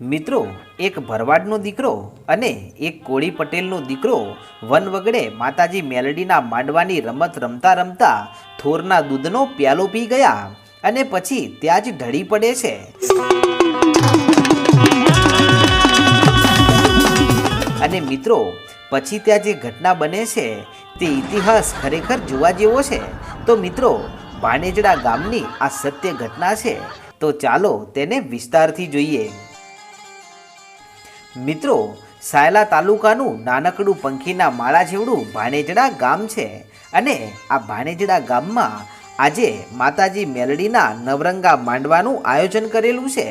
મિત્રો, એક ભરવાડનો દીકરો અને એક કોળી પટેલનો દીકરો વન વગડે માતાજી મેલડીના માંડવાની રમત રમતા રમતા થોરના દૂધનો પ્યાલો પી ગયા અને પછી ત્યાં જ ઢળી પડે છે. અને મિત્રો, પછી ત્યાં જે ઘટના બને છે તે ઇતિહાસ ખરેખર જોવા જેવો છે. તો મિત્રો ભાણેજડા ગામની આ સત્ય ઘટના છે. તો ચાલો તેને વિસ્તારથી જોઈએ. મિત્રો, સાયલા તાલુકાનું નાનકડું પંખીના માળા જેવડું ભાણેજડા ગામ છે અને આ ભાણેજડા ગામમાં આજે માતાજી મેલડીના નવરંગા માંડવાનું આયોજન કરેલું છે.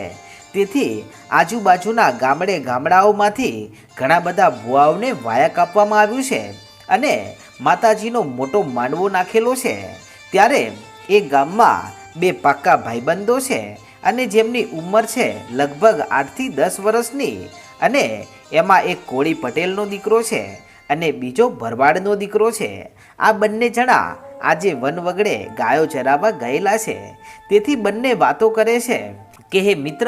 તેથી આજુબાજુના ગામડે ગામડાઓમાંથી ઘણા બધા ભુવાઓને વાયા કાપવામાં આવ્યું છે અને માતાજીનો મોટો માંડવો નાખેલો છે. ત્યારે એ ગામમાં બે પાક્કા ભાઈબંધો છે અને જેમની ઉંમર છે લગભગ આઠથી દસ વર્ષની અને એમાં એક કોળી પટેલનો દીકરો છે અને બીજો ભરવાડનો દીકરો છે. આ બંને જણા આજે વન વગડે ગાયો ચરાવવા ગયેલા છે. તેથી બંને વાતો કરે છે કે, હે મિત્ર,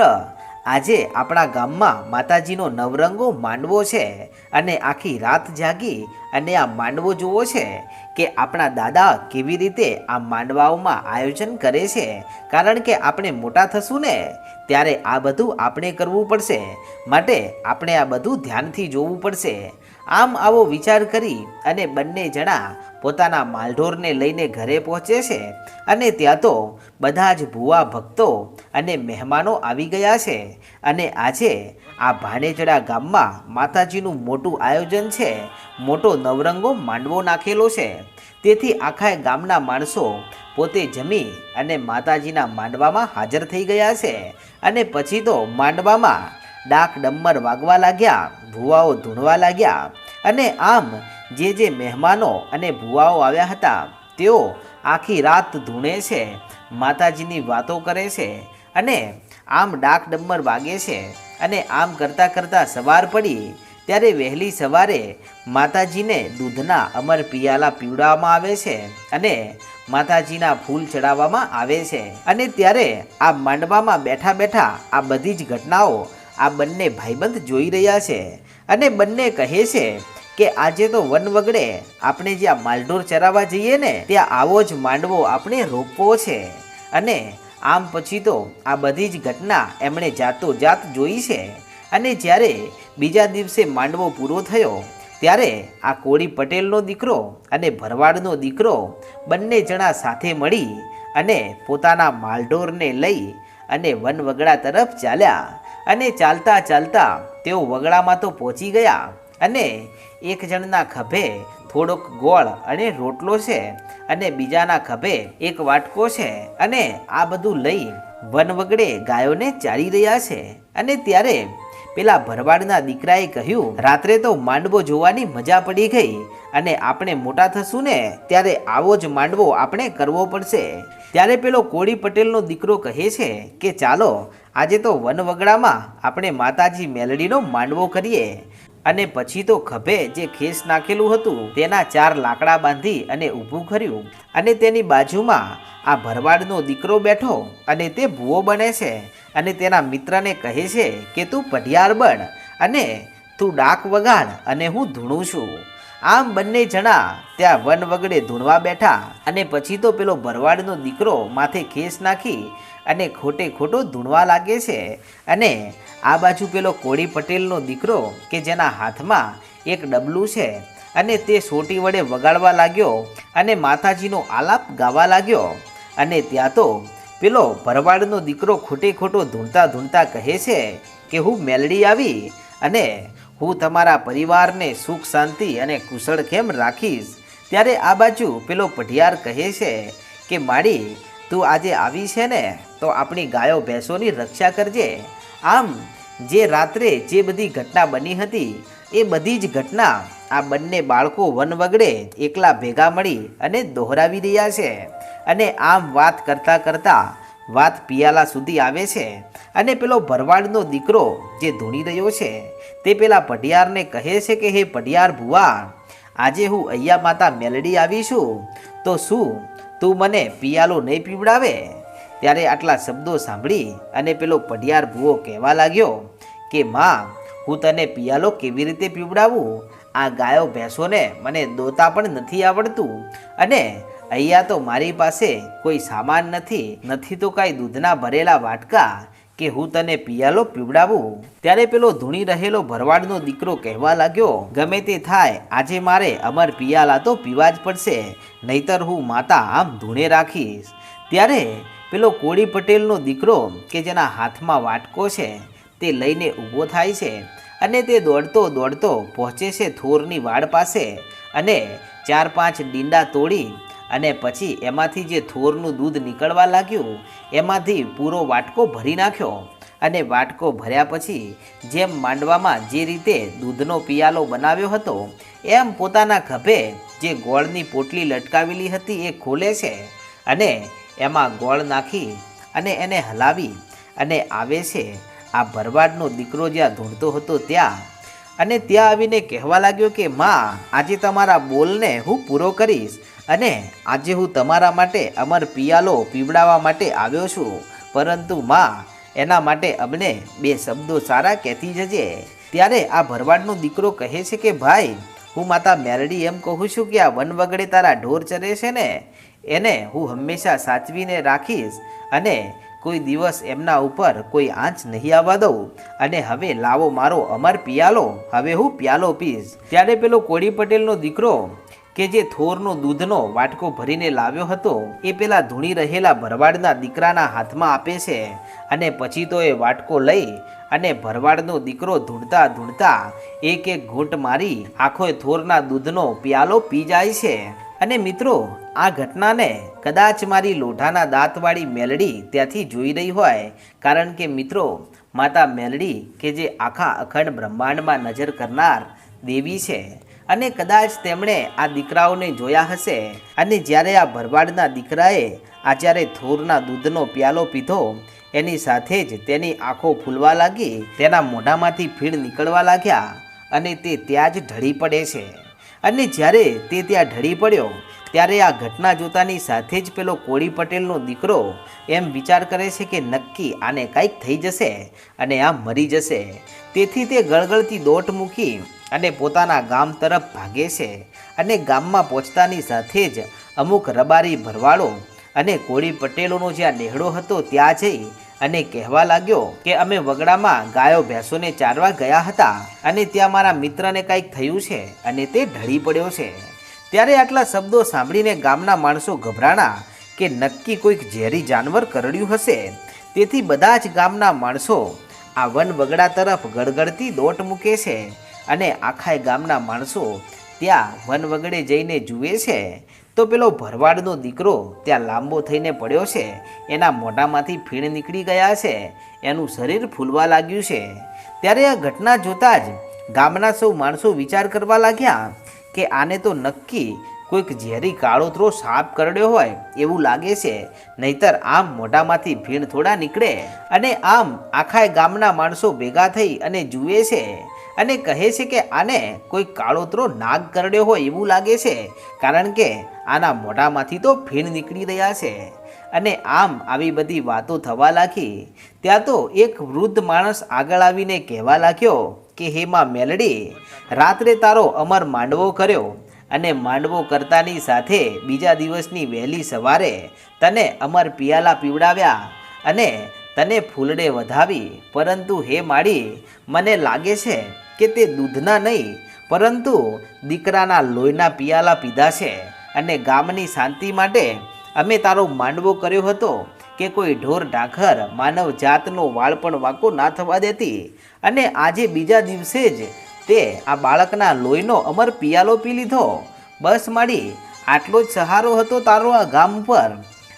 આજે આપણા ગામમાં માતાજીનો નવરંગો માંડવો છે અને આખી રાત જાગી અને આ માંડવો જોવો છે કે આપણા દાદા કેવી રીતે આ માંડવાઓમાં આયોજન કરે છે. કારણ કે આપણે મોટા થશું ને ત્યારે આ બધું આપણે કરવું પડશે. માટે આપણે આ બધું ધ્યાનથી જોવું પડશે. આમ આવો વિચાર કરી અને બંને જણા પોતાના માલઢોરને લઈને ઘરે પહોંચે છે અને ત્યાં તો બધા જ ભુવા ભક્તો અને મહેમાનો આવી ગયા છે. અને આજે આ ભાણેજડા ગામમાં માતાજીનું મોટું આયોજન છે. મોટો નવરંગો માંડવો નાખેલો છે. તેથી આખા ગામના માણસો પોતે જમી અને માતાજીના માંડવામાં હાજર થઈ ગયા છે. અને પછી તો માંડવામાં ડાક ડમ્મર વાગવા લાગ્યા, ભુવાઓ ધૂણવા લાગ્યા અને આમ જે જે મહેમાનો અને ભુવાઓ આવ્યા હતા, તેઓ આખી રાત ધૂણે છે, માતાજીની વાતો કરે છે અને આમ ડાક ડમ્મર વાગે છે અને આમ કરતાં કરતાં સવાર પડી ત્યારે વહેલી સવારે માતાજીને દૂધના અમર પિયાલા પીવડાવવામાં આવે છે અને માતાજીના ફૂલ ચડાવવામાં આવે છે. અને ત્યારે આ માંડવામાં બેઠા બેઠા આ બધી જ ઘટનાઓ આ બંને ભાઈબંધ જોઈ રહ્યા છે. અને બંને કહે છે કે આજે તો વન વગડે આપણે જ્યાં માલઢોર ચરાવવા જઈએ ને, ત્યાં આવો જ માંડવો આપણે રોપવો છે. અને આમ પછી તો આ બધી જ ઘટના એમણે જાતો જાત જોઈ છે. અને જ્યારે બીજા દિવસે માંડવો પૂરો થયો, ત્યારે આ કોળી પટેલનો દીકરો અને ભરવાડનો દીકરો બંને જણા સાથે મળી અને પોતાના માલઢોરને લઈ અને વન વગડા તરફ ચાલ્યા. અને ચાલતા ચાલતા તેઓ વગડામાં તો પહોંચી ગયા અને એક જણના ખભે થોડોક ગોળ અને રોટલો છે અને બીજાના ખભે એક વાટકો છે અને આ બધું લઈ વન વગડે ગાયોને ચારી રહ્યા છે. અને ત્યારે પેલા ભરવાડના દીકરાએ કહ્યું, રાત્રે તો માંડવો જોવાની મજા પડી ગઈ અને આપણે મોટા થશું ને ત્યારે આવો જ માંડવો આપણે કરવો પડશે. ત્યારે પેલો કોળી પટેલનો દીકરો કહે છે કે, ચાલો, આજે તો વનવગડામાં આપણે માતાજી મેલડીનો માંડવો કરીએ. અને પછી તો ખભે જે ખેસ નાખેલું હતું તેના ચાર લાકડા બાંધી અને ઊભું કર્યું. અને તેની બાજુમાં આ ભરવાડનો દીકરો બેઠો અને તે ભૂવો બને છે અને તેના મિત્રને કહે છે કે તું પઢિયાર બન અને તું ડાક વગાડ અને હું ધૂણું છું. આમ બંને જણા ત્યાં વન વગડે ધૂણવા બેઠા અને પછી તો પેલો ભરવાડનો દીકરો માથે ખેસ નાખી અને ખોટે ખોટો ધૂણવા લાગે છે અને આ બાજુ પેલો કોળી પટેલનો દીકરો કે જેના હાથમાં એક ડબલું છે અને તે સોટી વડે વગાડવા લાગ્યો અને માતાજીનો આલાપ ગાવા લાગ્યો અને ત્યાં તો પેલો ભરવાડનો દીકરો ખોટે ખોટો ધૂણતા ધૂણતા કહે છે કે હું મેલડી આવી અને હું તમારા પરિવારને સુખ, શાંતિ અને કુશળ કેમ રાખીશ. ત્યારે આ બાજુ પેલો પઢિયાર કહે છે કે, માડી, તું આજે આવી છે ને, તો આપણી ગાયો ભેંસોની રક્ષા કરજે. આમ, જે રાત્રે જે બધી ઘટના બની હતી, એ બધી જ ઘટના આ બંને બાળકો વન વગડે એકલા ભેગા મળી અને દોહરાવી રહ્યા છે. અને આમ વાત કરતાં કરતાં વાત પિયાલા સુધી આવે છે અને પેલો ભરવાડનો દીકરો જે ધૂણી રહ્યો છે, તે પેલા પઢિયારને કહે છે કે, હે પઢિયાર ભુવા, આજે હું અહીંયા માતા મેલડી આવી છું, તો શું તું મને પિયાલો નહીં પીવડાવે? ત્યારે આટલા શબ્દો સાંભળી અને પેલો પઢિયાર ભૂવો કહેવા લાગ્યો કે, માં, હું તને પિયાલો કેવી રીતે પીવડાવું? આ ગાયો ભેંસોને મને દોતા પણ નથી આવડતું અને અહીંયા તો મારી પાસે કોઈ સામાન નથી. નથી તો કાંઈ દૂધના ભરેલા વાટકા કે હું તને પિયાલો પીવડાવું? ત્યારે પેલો ધૂણી રહેલો ભરવાડનો દીકરો કહેવા લાગ્યો, ગમે તે થાય, આજે મારે અમર પિયાલા તો પીવા જ પડશે, નહીતર હું માતા આમ ધૂણે રાખીશ. ત્યારે પેલો કોળી પટેલનો દીકરો, કે જેના હાથમાં વાટકો છે, તે લઈને ઊભો થાય છે અને તે દોડતો દોડતો પહોંચે છે થોરની વાડ પાસે અને ચાર પાંચ ડીંડા તોડી અને પછી એમાંથી જે થોરનું દૂધ નીકળવા લાગ્યું, એમાંથી પૂરો વાટકો ભરી નાખ્યો. અને વાટકો ભર્યા પછી જેમ માંડવામાં જે રીતે દૂધનો પિયાલો બનાવ્યો હતો, એમ પોતાના ખભે જે ગોળની પોટલી લટકાવેલી હતી એ ખોલે છે અને એમાં ગોળ નાખી અને એને હલાવી અને આવે છે. આ ભરવાડનો દીકરો જ્યાં ધૂણતો હતો ત્યાં અને ત્યાં આવીને કહેવા લાગ્યો કે, માં, આજે તમારા બોલને હું પૂરો કરીશ અને આજે હું તમારા માટે અમર પિયાલો પીવડાવવા માટે આવ્યો છું. પરંતુ માં, એના માટે અમને બે શબ્દો સારા કહેતી જજે. ત્યારે આ ભરવાડનો દીકરો કહે છે કે, ભાઈ, હું માતા મેરડી એમ કહું છું કે આ વન વગડે તારા ઢોર ચરે છે ને, એને હું હંમેશા સાચવીને રાખીશ અને કોઈ દિવસ એમના ઉપર કોઈ આંચ નહીં આવવા દઉં. અને હવે લાવો મારો અમર પિયાલો. હવે હું પિયાલો પીશ ત્યારે પેલો કોળી પટેલનો દીકરો, કે જે થોરનો દૂધનો વાટકો ભરીને લાવ્યો હતો, એ પેલા ધૂણી રહેલા ભરવાડના દીકરાના હાથમાં આપે છે. અને પછી તો એ વાટકો લઈ અને ભરવાડનો દીકરો ધૂણતા ધૂણતા એક એક ઘૂંટ મારી આખો થોરના દૂધનો પિયાલો પી જાય છે. અને મિત્રો આ ઘટનાને કદાચ મારી લોઢાના દાંતવાળી મેલડી ત્યાંથી જોઈ રહી હોય. કારણ કે મિત્રો, માતા મેલડી કે જે આખા અખંડ બ્રહ્માંડમાં નજર કરનાર દેવી છે અને કદાચ તેમણે આ દીકરાઓને જોયા હશે. અને જ્યારે આ ભરવાડના દીકરાએ આ જ્યારે થોરના દૂધનો પ્યાલો પીધો, એની સાથે જ તેની આંખો ફૂલવા લાગી, તેના મોઢામાંથી ફીણ નીકળવા લાગ્યા અને તે ત્યાં જ ઢળી પડે છે. અને જ્યારે તે ત્યાં ઢળી પડ્યો ત્યારે આ ઘટના જોતાની સાથે જ પેલો કોળી પટેલનો દીકરો એમ વિચાર કરે છે કે નક્કી આને કંઈક થઈ જશે અને આ મરી જશે. તેથી તે ગળગળતી દોટ મૂકી અને પોતાના ગામ તરફ ભાગે છે અને ગામમાં પહોંચતાની સાથે જ અમુક રબારી ભરવાડો અને કોળી પટેલોનો જ્યાં નેહડો હતો ત્યાં જઈ અને કહેવા લાગ્યો કે અમે વગડામાં ગાયો ભેંસોને ચારવા ગયા હતા અને ત્યાં મારા મિત્રને કંઈક થયું છે અને તે ઢળી પડ્યો છે. ત્યારે આટલા શબ્દો સાંભળીને ગામના માણસો ગભરાણા કે નક્કી કોઈક ઝેરી જાનવર કરડ્યું હશે. તેથી બધા જ ગામના માણસો આ વન વગડા તરફ ગડગડતી દોટ મૂકે છે અને આખાય ગામના માણસો ત્યાં વન વગડે જઈને જુએ છે. તો પેલો ભરવાડનો દીકરો ત્યાં લાંબો થઈને પડ્યો છે. એના મોઢામાંથી ફીણ નીકળી ગયા છે. એનું શરીર ફૂલવા લાગ્યું છે. ત્યારે આ ઘટના જોતાં જ ગામના સૌ માણસો વિચાર કરવા લાગ્યા કે આને તો નક્કી કોઈક ઝેરી કાળોતરો સાપ કરડ્યો હોય એવું લાગે છે. નહીતર આમ મોઢામાંથી ભીણ થોડા નીકળે અને આમ આખા ગામના માણસો ભેગા થઈ અને જુએ છે અને કહે છે કે આને કોઈ કાળોતરો નાગ કરડ્યો હોય એવું લાગે છે, કારણ કે આના મોઢામાંથી તો ફીણ નીકળી રહ્યા છે. અને આમ આવી બધી વાતો થવા લાગી. ત્યાં તો એક વૃદ્ધ માણસ આગળ આવીને કહેવા લાગ્યો કે હેમાં મેલડી, રાત્રે તારો અમર માંડવો કર્યો અને માંડવો કરતાની સાથે બીજા દિવસની વહેલી સવારે તને અમર પિયાલા પીવડાવ્યા અને તને ફૂલડે વધાવી. પરંતુ હે માળી મને લાગે છે કે તે દૂધના નહીં, પરંતુ દીકરાના લોહીના પિયાલા પીધા છે અને ગામની શાંતિ માટે અમે તારો માંડવો કર્યો હતો. કે કોઈ ઢોર ઢાંખર માનવ જાતનો વાળ વાંકો ના થવા દેતી. અને આજે બીજા દિવસે જ તે આ બાળકના લોહીનો અમર પિયાલો પી લીધો. બસ માડી, આટલો જ સહારો હતો તારો આ ગામ પર.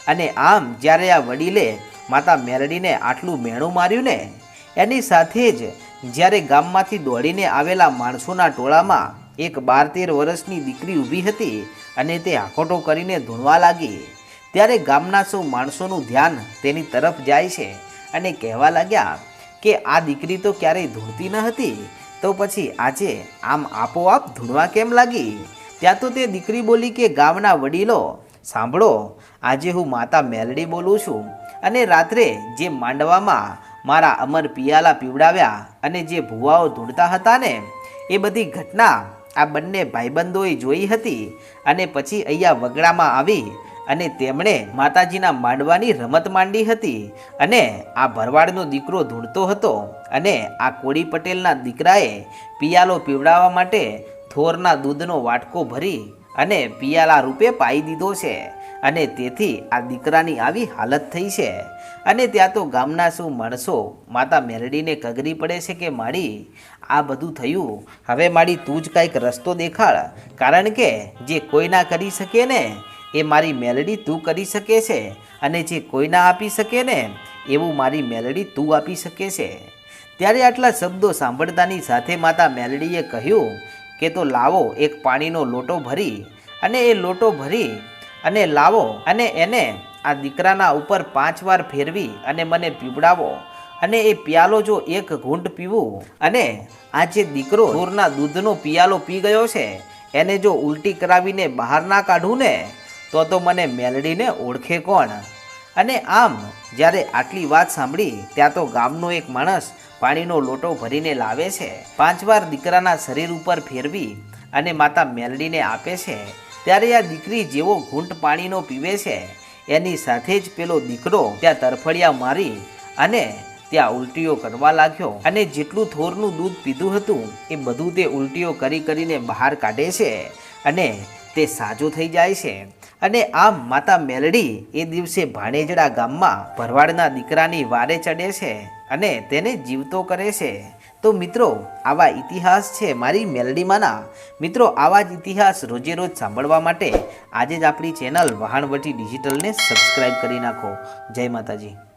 અને આમ જ્યારે આ વડીલે માતા મેરડીને આટલું મેણું માર્યું ને, એની સાથે જ જ્યારે ગામમાંથી દોડીને આવેલા માણસોના ટોળામાં એક બાર તેર વર્ષની દીકરી ઊભી હતી અને તે આખોટો કરીને ધૂણવા લાગી. ત્યારે ગામના સૌ માણસોનું ધ્યાન તેની તરફ જાય છે અને કહેવા લાગ્યા કે આ દીકરી તો ક્યારેય ધૂળતી ન હતી, તો પછી આજે આમ આપોઆપ ધૂણવા કેમ લાગી? ત્યાં તો તે દીકરી બોલી કે ગામના વડીલો, સાંભળો, આજે હું માતા મેલડી બોલું છું અને રાત્રે જે માંડવામાં મારા અમર પિયાલા પીવડાવ્યા અને જે ભુવાઓ ધૂળતા હતા ને, એ બધી ઘટના આ બંને ભાઈબંધોએ જોઈ હતી અને પછી અહીંયા વગડામાં આવી અને તેમણે માતાજીના માંડવાની રમત માંડી હતી અને આ ભરવાડનો દીકરો ધૂળતો હતો અને આ કોળી પટેલના દીકરાએ પિયાલો પીવડાવવા માટે થોરના દૂધનો વાટકો ભરી અને પિયાલા રૂપે પાઈ દીધો છે અને તેથી આ દીકરાની આવી હાલત થઈ છે. અને ત્યાં તો ગામના શું માણસો માતા મેરડીને કગરી પડે છે કે માડી? આ બધું થયું. હવે માડી તું જ કાંઈક રસ્તો દેખાડ. કારણ કે જે કોઈ ના કરી શકે ને એ મારી મેલડી તું કરી શકે છે અને જે કોઈ ના આપી શકે ને, એવું મારી મેલડી તું આપી શકે છે. ત્યારે આટલા શબ્દો સાંભળતાની સાથે માતા મેલડીએ કહ્યું કે તો લાવો એક પાણીનો લોટો ભરી અને એ લોટો ભરી અને લાવો અને એને આ દીકરાના ઉપર પાંચ વાર ફેરવી અને મને પીવડાવો અને એ પિયાલો જો એક ઘૂંટ પીવું અને આ જે દીકરો ઢોરના દૂધનો પિયાલો પી ગયો છે, એને જો ઉલટી કરાવીને બહાર ના કાઢું ને તો તો મને મેલડીને ઓળખે કોણ? અને આમ, જ્યારે આટલી વાત સાંભળી, ત્યાં તો ગામનો એક માણસ પાણીનો લોટો ભરીને લાવે છે. પાંચ વાર દીકરાના શરીર ઉપર ફેરવી અને માતા મેલડીને આપે છે. ત્યારે આ દીકરી જેવો ઘૂંટ પાણીનો પીવે છે. એની સાથે જ પેલો દીકરો ત્યાં તરફડિયા મારી અને ત્યાં ઉલટીઓ કરવા લાગ્યો. અને જેટલું થોરનું દૂધ પીધું હતું, એ બધું તે ઉલટીઓ કરી કરીને બહાર કાઢે છે. અને તે સાજો થઈ જાય છે. અને આમ માતા મેલડી એ દિવસે ભાણેજડા ગામમાં ભરવાડના દીકરાની વારે ચડે છે અને તેને જીવતો કરે છે. તો મિત્રો, આવા ઇતિહાસ છે મારી મેલડીમાંના. મિત્રો, આવા જ ઇતિહાસ રોજે રોજ સાંભળવા માટે આજે જ આપણી ચેનલ વહાણવટી ડિજિટલને સબસ્ક્રાઈબ કરી નાખો. જય માતાજી.